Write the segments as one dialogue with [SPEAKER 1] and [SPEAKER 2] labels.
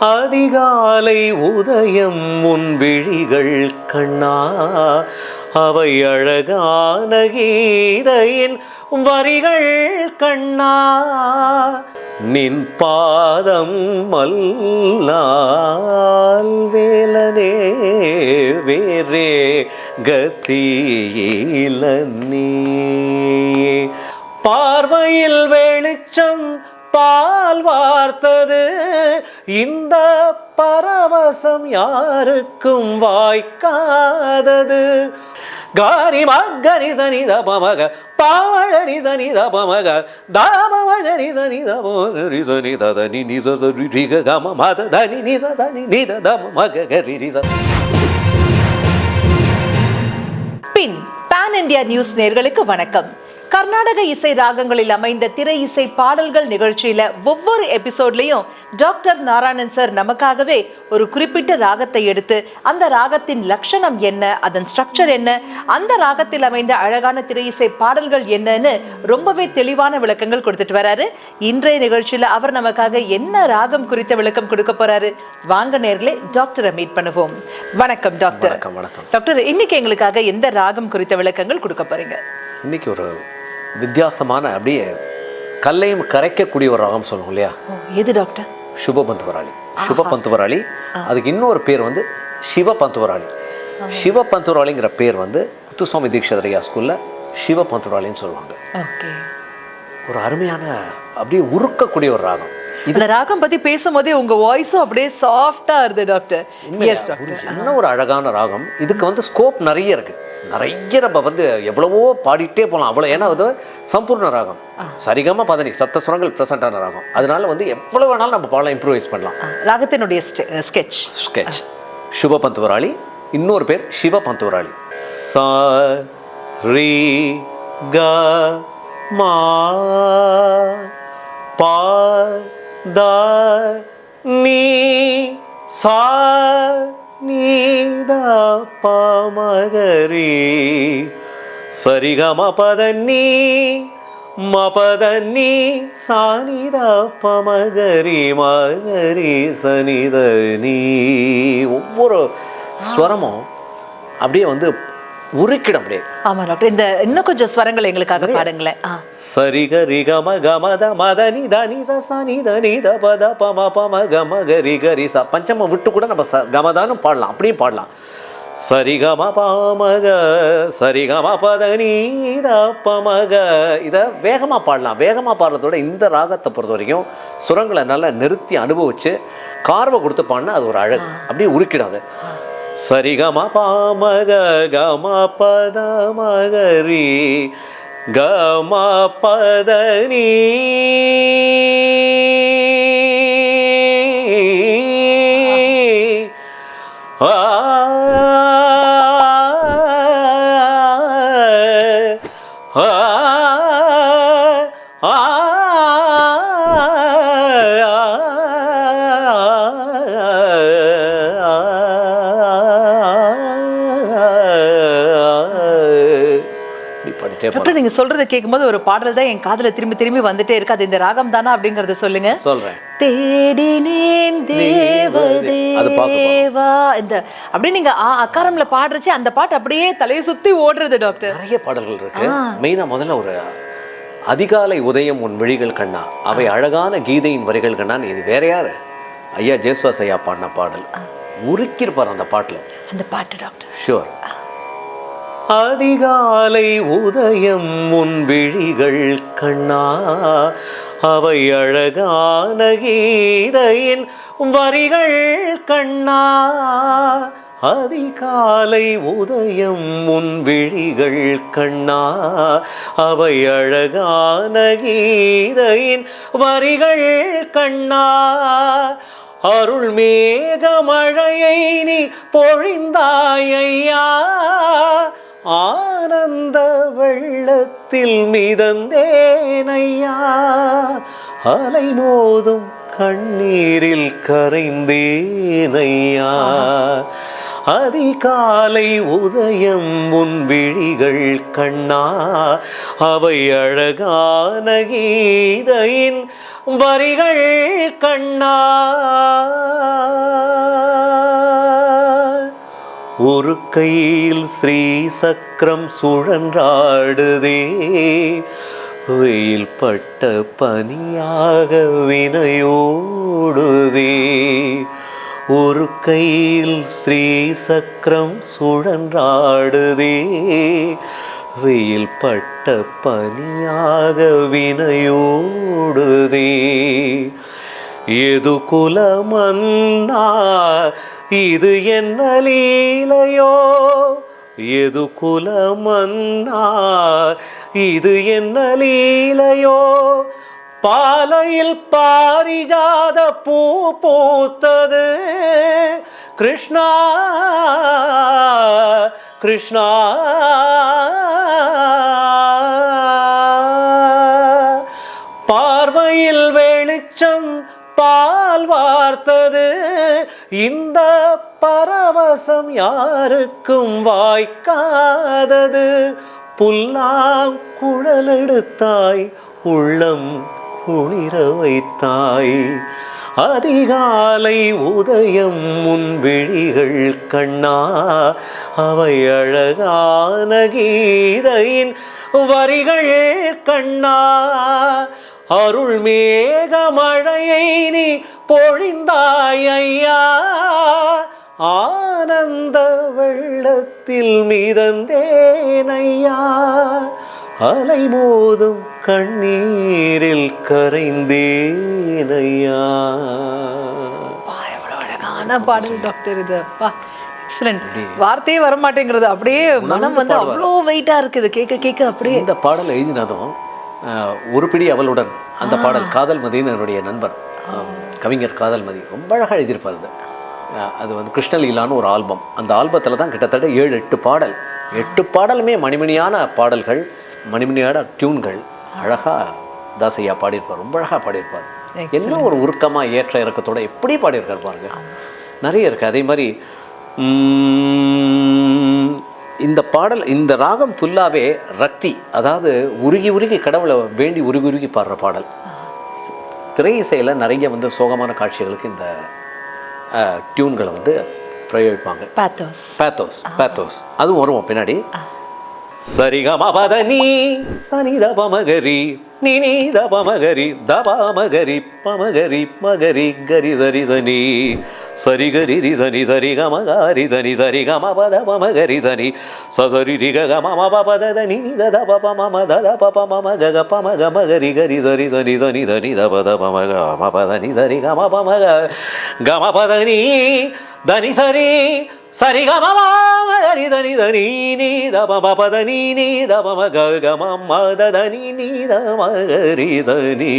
[SPEAKER 1] அதிகாலை உதயம் உன் விழிகள் கண்ணா. அவை அழகான கீதையின் வரிகள் கண்ணா. நின் பாதம் மல்லால் வேலனே வேறே கத்தியில நீ பார்வையில் வெளிச்சம் பால் வார்த்தது. இந்த பரவசம் யாருக்கும் வாய்க்காதது. காரி மகரி சனி தபமக பாவழரி சனி தபமக தாமவழரி சனி தபமகரி சனி ததனி நிச சரி ரிக கம மத தனி நிச சனி நித தம கரி ரிச.
[SPEAKER 2] பின் பான் இந்தியா நியூஸ் நேர்களுக்கு வணக்கம். கர்நாடக இசை ராகங்களில் அமைந்த திரை இசை பாடல்கள் நிகழ்ச்சியில ஒவ்வொரு எபிசோட்லயும் டாக்டர் நாராயணன் சார் நமக்காகவே ஒரு குறிப்பிட்ட ராகத்தை எடுத்து அந்த ராகத்தின் லட்சணம் என்ன அதன் ஸ்ட்ரக்சர் என்ன அந்த ராகத்தில் அமைந்த அழகான திரை இசை பாடல்கள் என்னன்னு ரொம்பவே தெளிவான விளக்கங்கள் கொடுத்துட்டு வராரு. இன்றைய நிகழ்ச்சியில அவர் நமக்காக என்ன ராகம் குறித்த விளக்கம் கொடுக்க போறாரு? வாங்க நேர்களே டாக்டரை மீட் பண்ணுவோம். வணக்கம் டாக்டர். டாக்டர் இன்னைக்கு எங்களுக்காக எந்த ராகம் குறித்த விளக்கங்கள் கொடுக்க போறீங்க?
[SPEAKER 1] இன்னைக்கு ஒரு வித்தியாசமான அப்படியே கல்லையும் கரைக்கக்கூடிய ஒரு ராகம் சொல்லுவோம் இல்லையா?
[SPEAKER 2] எது டாக்டர்?
[SPEAKER 1] சுப பந்துவராளி சுப பந்துவராளி அதுக்கு இன்னொரு பேர் வந்து சிவ பந்துவராளி சிவ பந்துவராளிங்கிற பேர் வந்து முத்துசுவாமி தீட்சிதர் ஐயா ஸ்கூலில் சிவ பந்துவராளின்னு சொல்லுவாங்க.
[SPEAKER 2] ஓகே.
[SPEAKER 1] ஒரு அருமையான அப்படியே உருக்கக்கூடிய ஒரு ராகம்
[SPEAKER 2] இந்த ராகம் பத்தி பேசும்போதே உங்க வாய்ஸும் அப்படியே சாஃப்டா இருது டாக்டர்.
[SPEAKER 1] என்ன ஒரு அழகான ராகம். இதுக்கு வந்து ஸ்கோப் நிறைய இருக்கு. நிறைய நம்ம வந்து எவ்வளவோ பாடிட்டே போகலாம். அவ்வளோ ஏன்னா அது சம்பூர்ண ராகம் சரிகமா பதனி சப்த சுரங்கள் ப்ரெசென்டான ராகம். அதனால வந்து எவ்வளோ வேணாலும் நம்ம பாடலாம் இம்ப்ரூவைஸ் பண்ணலாம்.
[SPEAKER 2] ராகத்தினுடைய ஸ்கெட்ச்
[SPEAKER 1] ஸ்கெட்ச் சுப பந்துவராளி இன்னொரு பேர் சிவ பந்துவராளி. சா ரீ க மா பா த நீ சா நீதா த மகரி. சரிகம பதன்னி மபதன்னி மபத பமகரி மகரி சனித நீ ஒவ்வொரு ஸ்வரமும் அப்படியே வந்து உருக்கிடும் அப்படியே
[SPEAKER 2] ஆமா டாக்டர் இந்த இன்னும் கொஞ்சம் ஸ்வரங்கள் எங்களுக்காக பாடுங்களேன்.
[SPEAKER 1] சரி கரி கம கமத மத நி த நி ச ச நி த நி த ப த ப ம ப ம க ம கரி கரி ச பஞ்சமம் விட்டு கூட நம்ம ச கமதான்னு பாடலாம். அப்படியும் பாடலாம். சரி கம ப ம க சரி கம பத நீ த ப ம க இதை வேகமாக பாடலாம். வேகமாக பாடுறதோட இந்த ராகத்தை பொறுத்த வரைக்கும் சுரங்களை நல்லா நிறுத்தி அனுபவிச்சு கார்வை கொடுத்து பாடினா அது ஒரு அழகு. அப்படியே உருக்கிடாது. சரிகம பாமக கம பத மகரி கம பதனி. பாடிட்டே போறேன்.
[SPEAKER 2] டாக்டர் நீங்க சொல்றதை கேட்கும்போது ஒரு பாடல் தான் என் காதுல திரும்பி திரும்பி வந்துட்டே இருக்கு. அது இந்த ராகம் தானா அப்படிங்கறத சொல்லுங்க.
[SPEAKER 1] சொல்றேன்.
[SPEAKER 2] தேடினேன்
[SPEAKER 1] தேவதே. அது பார்க்க போறோம்.
[SPEAKER 2] தேவா இந்த அப்படியே நீங்க அக்காரம்ல பாடுறச்சு அந்த பாட்டு அப்படியே தலையை சுத்தி ஓடுறது டாக்டர்.
[SPEAKER 1] நிறைய பாடல்கள் இருக்கு. மெயினா முதல்ல ஒரு அதிகாலை உதயம் உன் விழிகள் கண்ணா. அவை அழகான கீதையின் வரிகள் கண்ணான்னு இது வேற யாரு? ஐயா ஜேசுவாஸ் ஐயா பாடின பாடல். உருக்கியிருப்பார் அந்த பாட்டுல.
[SPEAKER 2] அந்த பாட்டு டாக்டர்.
[SPEAKER 1] ஷுவர் அதிகாலை உதயம் உன் விழிகள் கண்ணா. அவை அழகான கீதையின் வரிகள் கண்ணா. அதிகாலை உதயம் உன் விழிகள் கண்ணா. அவை அழகான கீதையின் வரிகள் கண்ணா. அருள் மேகமழையை நீ பொழிந்தாயையா ஆனந்த வெள்ளத்தில் மிதந்தேனையா? அலை மோதும் கண்ணீரில் கரைந்தேனையா? அதிகாலை உதயம் உன் விழிகள் கண்ணா? அவை அழகான கீதையின் வரிகள் கண்ணா? ஒரு கையில் ஸ்ரீ சக்கரம் சுழன்றாடுதே. வெயில் பட்ட பனியாக வினையோடுதே. ஒரு கையில் ஸ்ரீ சக்கரம் சுழன்றாடுதே. வெயில் பட்ட பனியாக வினையோடுதே. எது குலமன்னா இது என்ன லீலையோ எது குலமன்னார்? இது என்ன லீலையோ பாலையில் பாரிஜாத பூ பூத்தது. கிருஷ்ணா கிருஷ்ணா. பார்வையில் வெளிச்சம் பால் வார்த்தது. இந்த பரவசம் யாருக்கும் வாய்க்காதது. புல்லாம் குழல் எடுத்தாய் உள்ளம் குளிர வைத்தாய். அதிகாலை உதயம் முன் விழிகள் கண்ணா. அவை அழகான கீதையின் வரிகள் கண்ணா. அருள் மேகமழையை நீ பொழிந்தாய் ஐயா. ஆனந்த வெள்ளத்தில் மிதந்தேன் ஐயா. அலை மோதும் கண்ணீரில் கரைந்தேன் ஐயா.
[SPEAKER 2] அப்பா, எவ்வளவு அழகான பாடல் டாக்டர் இது. அப்பா எக்ஸலண்ட் வார்த்தையே வர மாட்டேங்கிறது அப்படியே மனம் வந்து அவ்வளோ வெயிட்டா இருக்குது. கேட்க கேட்க அப்படியே
[SPEAKER 1] இந்த பாடல் எழுதினதும் ஒரு பிடி அவளுடன் அந்த பாடல் காதல் மதின்னு என்னுடைய நண்பர் கவிஞர் காதல் மதி. ரொம்ப அழகாக எழுதியிருப்பார் அது வந்து கிருஷ்ணலீலான்னு ஒரு ஆல்பம். அந்த ஆல்பத்தில் தான் கிட்டத்தட்ட ஏழு எட்டு பாடல். எட்டு பாடலுமே மணிமணியான பாடல்கள் மணிமணியான டியூன்கள். அழகாக தாசையா பாடியிருப்பார். ரொம்ப அழகாக பாடியிருப்பார். என்ன ஒரு உருக்கமாக ஏற்ற இறக்கத்தோட எப்படி பாடியிருக்கார் பாருங்க. நிறைய இருக்குது அதே மாதிரி இந்த பாடல் இந்த ராகம் ஃபுல்லாகவே ரக்தி அதாவது உருகி உருகி கடவுளை வேண்டி உருகி உருகி பாடுற பாடல். திரை இசையில் நிறைய வந்து சோகமான காட்சிகளுக்கு இந்த டியூன்களை வந்து பிரயோகிப்பாங்க.
[SPEAKER 2] பாத்தோஸ்
[SPEAKER 1] பேத்தோஸ் பேத்தோஸ் அதுவும் வருவோம் பின்னாடி? சரிகம பதனி சனி தபமகரி நினி தபமகரி தபாமகரி பமகரி மகரி கரி சரி சனி சரி கரி ரி சனி சரி கம கரி சனி சரி கம பத பமகரி சனி சசரி ரி க மம பத த நி த த ப ப மம த த ப ப மம க க ப ம க ம கரி கரி சரிகமரி தனி தனி நீ தம பதனி நீ தம கமம் மதனி நீ தமரி தனி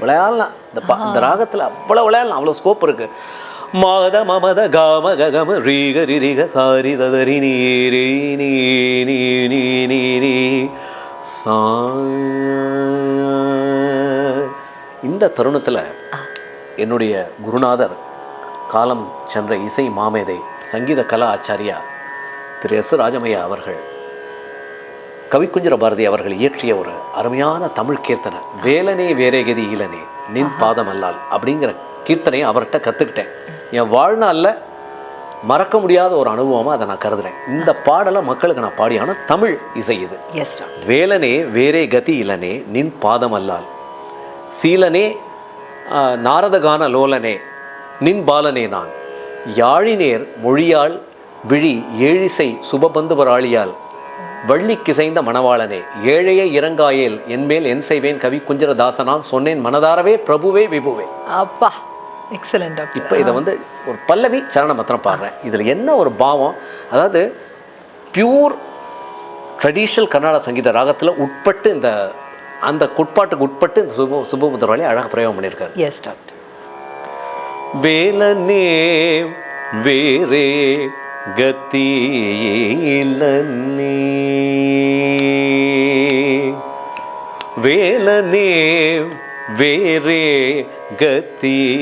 [SPEAKER 1] விளையாடலாம் இந்த பா இந்த ராகத்தில் அவ்வளோ விளையாடலாம் அவ்வளோ ஸ்கோப் இருக்கு மத மமத காம ககம ரீக ரிரிக சாரி ததரி நீ ரீ நீ நீ நீ நீ நீ சா இந்த தருணத்தில் என்னுடைய குருநாதர் காலம் சென்ற இசை மாமேதை சங்கீத கலா ஆச்சாரியா திரு எஸ் ராஜமையா அவர்கள். கவிக்குஞ்சர பாரதி அவர்கள் இயற்றிய ஒரு அருமையான தமிழ் கீர்த்தனை வேலனே வேறே கதி ஈலனே நின் பாதம் அல்லால் அப்படிங்கிற கீர்த்தனையை அவர்கிட்ட கற்றுக்கிட்டேன் என் வாழ்நாளில் மறக்க முடியாத ஒரு அனுபவமாக அதை நான் கருதுறேன். இந்த பாடலை மக்களுக்கு நான் பாடியான தமிழ் இசை இது. வேலனே வேறே கதி இலனே நின் பாதம் அல்லால் சீலனே நாரதகான லோலனே நின் பாலனே நான். யாழினேர் மொழியால் விழி ஏழிசை சுபபந்துவராளியால் வள்ளி கிசைந்த மணவாளனே ஏழைய இறங்காயேல் என்மேல் என் செய்வேன் கவி குஞ்சரதாசனாம் சொன்னேன் மனதாரவே பிரபுவே விபுவே.
[SPEAKER 2] அப்பா எக்ஸலண்ட்
[SPEAKER 1] இப்போ இதை வந்து ஒரு பல்லவி சரண மத்திரம் பாடுறேன். இதில் என்ன ஒரு பாவம்? அதாவது பியூர் ட்ரெடிஷ்னல் கர்நாடக சங்கீத ராகத்தில் உட்பட்டு இந்த அந்த குட்பாட்டுக்கு உட்பட்டு இந்த சுப சுபமுத்திரவாளி அழகாக பிரயோகம் பண்ணியிருக்காரு.
[SPEAKER 2] எஸ் டாக்டர்
[SPEAKER 1] வேலனே வேறே கத்தியிலனே வேலனே வேறே கத்தியிலனே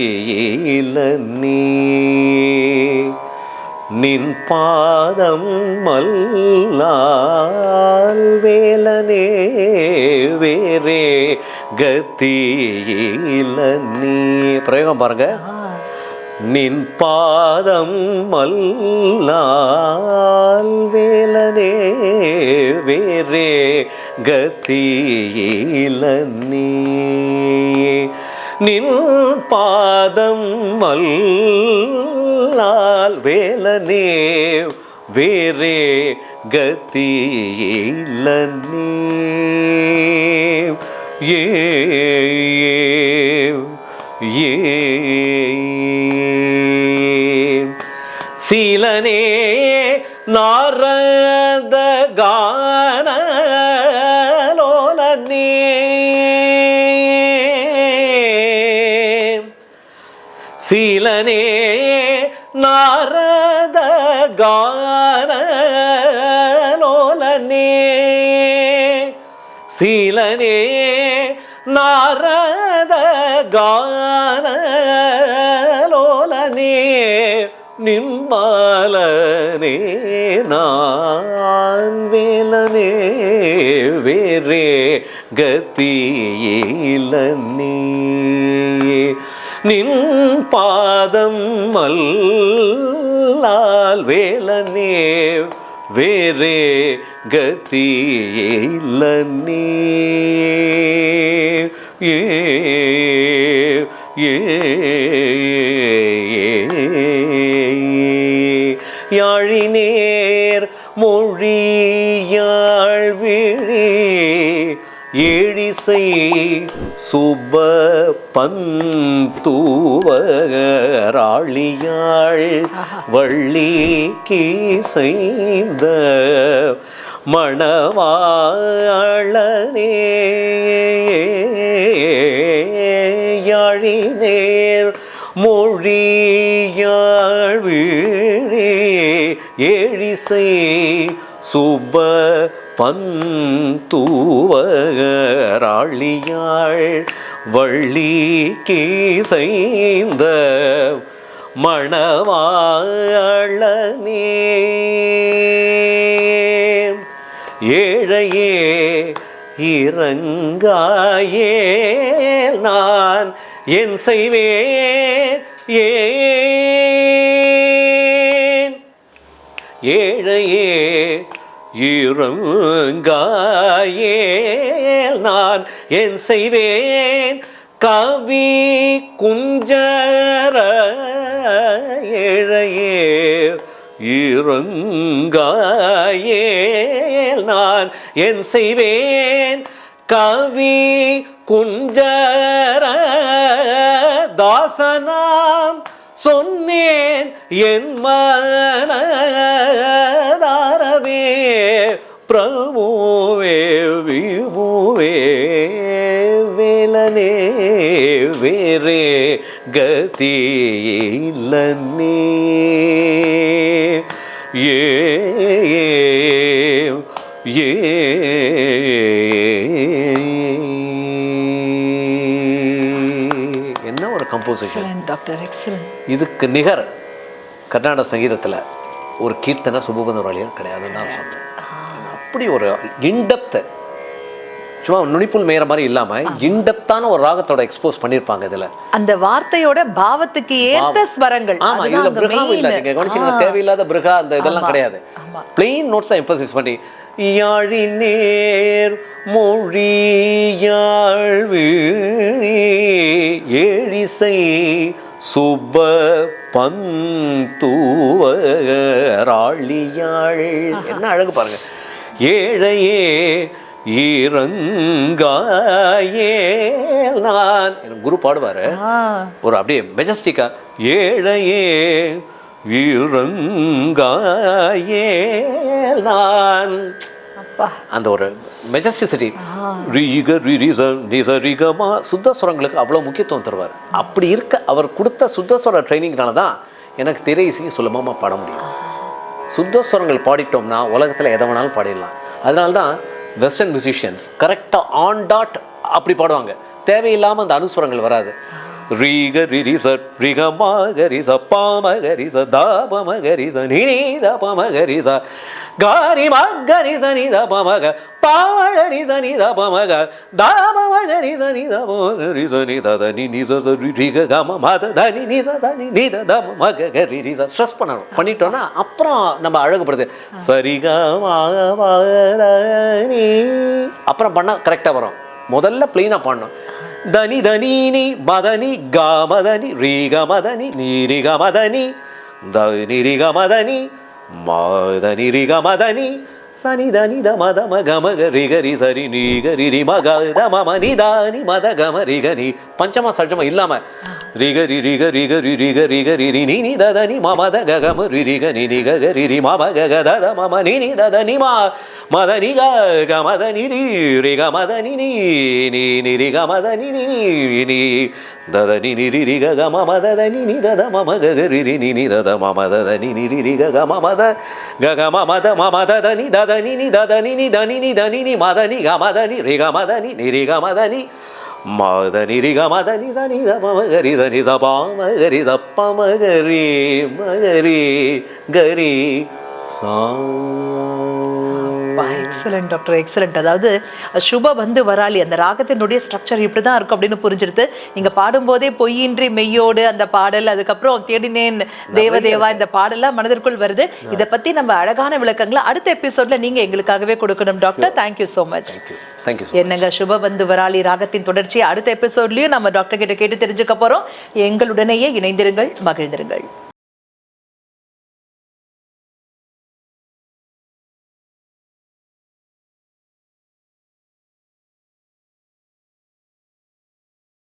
[SPEAKER 1] நின் பாதம் மல்லால் வேலனே வேறே கத்தியிலனே பிரயோகம் பாருங்க. நின் பாதம் மல்லால் வேலனே வேறே கத்தியில நீ நின் பாதம் மல்லால் வேலனே வேறே கத்தியில நீ ஏ ஏ சீலனே நாரத கானலோலனே சீலனே நாரத கானலோலனே சீலனே நாரத கான நிம்மாலனே நான் வேலனே வேறே கத்தியில நின் பாதம் மல்லால் வேலனே வேறே கத்தியில ஏ ஏ ஏ யாழினேர் மொழியாழ் விழி ஏழிசை சுப பந்தூவராளியாள் வள்ளி கீசைந்த மணவாளனே யாழினேர் மொழியாழ் வீழே ஏழிசை சுப பந்தூவராளியாள் வள்ளி கீசைந்த மணவாழனே ஏழையே இறங்காயே நான் என் செய்வேன் ஏன்? ஏழையே இறங்காயே நான் என் செய்வேன். கவி குஞ்சர ஏழையே இறங்காயே நான் என் செய்வேன். கவி குஞ்சர வாசனாம் சொன்னேன் என் மனதாரவே பிரபுவே விபுவே வேலனே வேறே கதி இல்லன்னே ஏ ஏ கம்போசிஷன்
[SPEAKER 2] டாக்டர் எக்ஸலன்ட்
[SPEAKER 1] இதுக்கு நிகர் கர்நாடக சங்கீதத்தில் ஒரு கீர்த்தனை சுபபந்தராளியர் கிடையாதுன்னு தான் சொன்னேன். அப்படி ஒரு இன்டெப்த் சும்மா நுனிப்புல் மேயற மாதிரி இல்லாமல் இன்டெப்த்தான ஒரு ராகத்தோட எக்ஸ்போஸ் பண்ணியிருப்பாங்க இதில்.
[SPEAKER 2] அந்த வார்த்தையோட பாவத்துக்கு ஏத்த ஸ்வரங்கள்.
[SPEAKER 1] ஆமா இதுல பிருகாவும் இல்ல. நீங்க கவனிச்சீங்கன்னா
[SPEAKER 2] ஆ.
[SPEAKER 1] தேவையில்லாத பிருகா அந்த இதெல்லாம் கிடையாது. பிளெயின் நோட்ஸை எம்பசிஸ் பண்ணி யாழி நேர் மொழியாழ் விழி ஏழிசை சுப பந்தூவராளியாள். என்ன அழகு பாருங்க. ஏழையே இறங்காயே நான். குரு பாடுவாரு. ஒரு அப்படியே மெஜஸ்டிக்கா ஏழையே இறங்காயே நான்
[SPEAKER 2] அப்பா.
[SPEAKER 1] அந்த ஒரு மெஜஸ்டிசிட்டி ரீக ரிரிச நிச ரிகமா சுத்த சுரங்களுக்கு அவ்வளோ முக்கியத்துவம் தருவார். அப்படி இருக்க அவர் கொடுத்த சுத்த சுர ட்ரைனிங்னால தான் எனக்கு திரை இசையும் சுலபமாக பாட முடியும். சுத்த சுரங்கள் பாடிட்டோம்னா உலகத்தில் எதை வேணாலும் பாடிடலாம். அதனால தான் வெஸ்டர்ன் மியூசிஷியன்ஸ் கரெக்டாக ஆன் டாட் அப்படி பாடுவாங்க. தேவையில்லாமல் அந்த அனுஸ்வரங்கள் வராது. ரீ கரி ரி ச ரி க மா ச பா ச த ச காரி ம கரி ச நி த ப ம க பா ம கரி ச நி த ப ம தா ப நி த ப ம கரி நி த நி ச ச ரி க க த த க ரி ச ஸ்ட்ரெஸ் பண்ணணும். பண்ணிட்டோம்னா அப்புறம் நம்ம அழகுபடுது சரி க அப்புறம் பண்ணால் கரெக்டாக வரும். முதல்ல ப்ளெயினாக பாடணும் தனி தனி நீ மதனி கா மதனி ரீ க மதனி நீரி க மதனி த நிரி க மதனி மதனி ரி க மதனி சனி தனி த மத ம க ம க ரி க ரி சரி நீ க ரி ரி ம க த ம ம நி த நி மத க ம ரி க நி பஞ்சமா சட்சமா இல்லாம ரி க ரி ரி க ரி க ரி ரி க ரி க ரி ரி நி நி நி ம த க ரி ரி க நி நி க ரி ரி ம ம த த ம நி நி த நி ம ம நி க க ம நி ரி ரி க ம நி நி நி நி ரி க ம நி நி நி நி த த நி நி ரி ரி க க ம ம த த நி நி த த ம ம க க ரி ரி நி நி த த ம ம த த நி நி ரி ரி க க ம ம த க க ம ம த ம ம த த நி த த நி நி த
[SPEAKER 2] எக்ஸலண்ட் டாக்டர் எக்ஸலண்ட் அதாவது சுப வந்து வராளி. அந்த ராகத்தினுடைய ஸ்ட்ரக்சர் இப்படி தான் இருக்கும் அப்படின்னு புரிஞ்சிருது. நீங்க பாடும்போதே பொய்யின்றி மெய்யோடு அந்த பாடல் அதுக்கப்புறம் தேடினேன் தேவதேவா இந்த பாடல்லாம் மனதிற்குள் வருது. இதை பத்தி நம்ம அழகான விளக்கங்களை அடுத்த எபிசோட்ல நீங்க எங்களுக்காகவே கொடுக்கணும் டாக்டர் தேங்க்யூ ஸோ மச் என்னங்க சுப வந்து வராளி ராகத்தின் தொடர்ச்சி அடுத்த எபிசோட்லயும் நம்ம டாக்டர் கிட்ட கேட்டு தெரிஞ்சுக்க போறோம். எங்களுடனேயே இணைந்திருங்கள் மகிழ்ந்திருங்கள்.